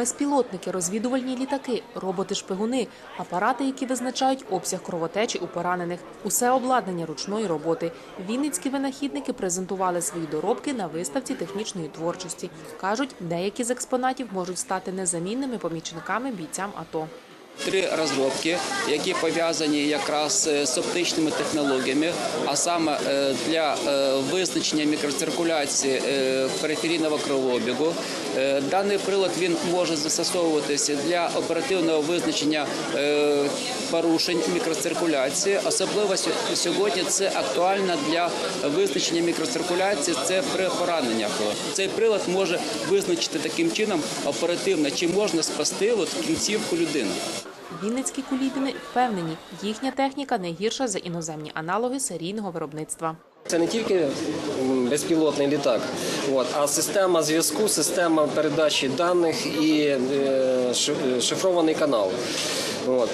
Безпілотники, розвідувальні літаки, роботи-шпигуни, апарати, які визначають обсяг кровотечі у поранених. Усе обладнання ручної роботи. Вінницькі винахідники презентували свої доробки на виставці технічної творчості. Кажуть, деякі з експонатів можуть стати незамінними помічниками бійцям АТО. Три розробки, які пов'язані якраз е, з оптичними технологіями, а саме е, для е, визначення мікроциркуляції периферійного кровообігу. Даний прилад він може застосовуватися для оперативного визначення порушень мікроциркуляції. Особливо сьо- сьогодні це актуально для визначення мікроциркуляції. Це при пораненнях. Цей прилад може визначити таким чином оперативно, чи можна спасти от кінцівку людини. Вінницькі кулібіни впевнені, їхня техніка не гірша за іноземні аналоги серійного виробництва. Це не тільки безпілотний літак, а система зв'язку, система передачі даних і е, е, шифрований канал.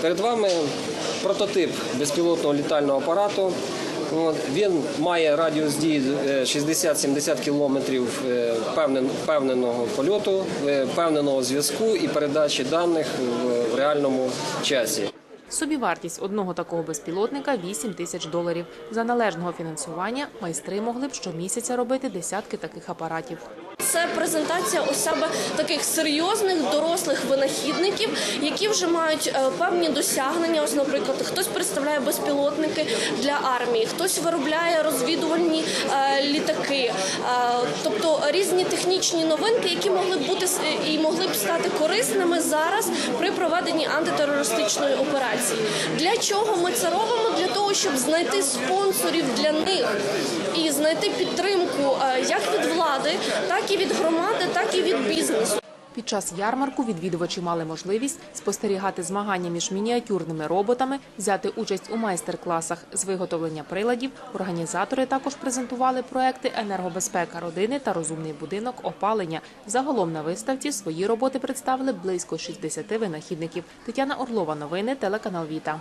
Перед вами прототип безпілотного літального апарату. Він має радіус дії е, 60-70 кілометрів певненого впевненого польоту, певненого впевненого зв'язку і передачі даних в реальному часі. Собівартість одного такого безпілотника 8 тисяч доларів. За належного фінансування майстри могли б щомісяця робити десятки таких апаратів. Це презентація у себе таких серйозних дорослих винахідників, які вже мають е, певні досягнення. Ось, наприклад, хтось представляє безпілотники для армії, хтось виробляє розвідувальні е, літаки, Е, тобто різні технічні новинки, які могли б бути і могли б стати корисними зараз при проведенні антитерористичної операції. Для чого ми це робимо? Для того, щоб знайти спонсорів для них і знайти підтримку як від влади, так від громади, так і від бізнесу. Під час ярмарку відвідувачі мали можливість спостерігати змагання між мініатюрними роботами, взяти участь у майстер-класах з виготовлення приладів. Організатори також презентували проекти енергобезпека родини та розумний будинок опалення. Загалом на виставці свої роботи представили близько 60 винахідників. Тетяна Орлова, новини, телеканал Віта.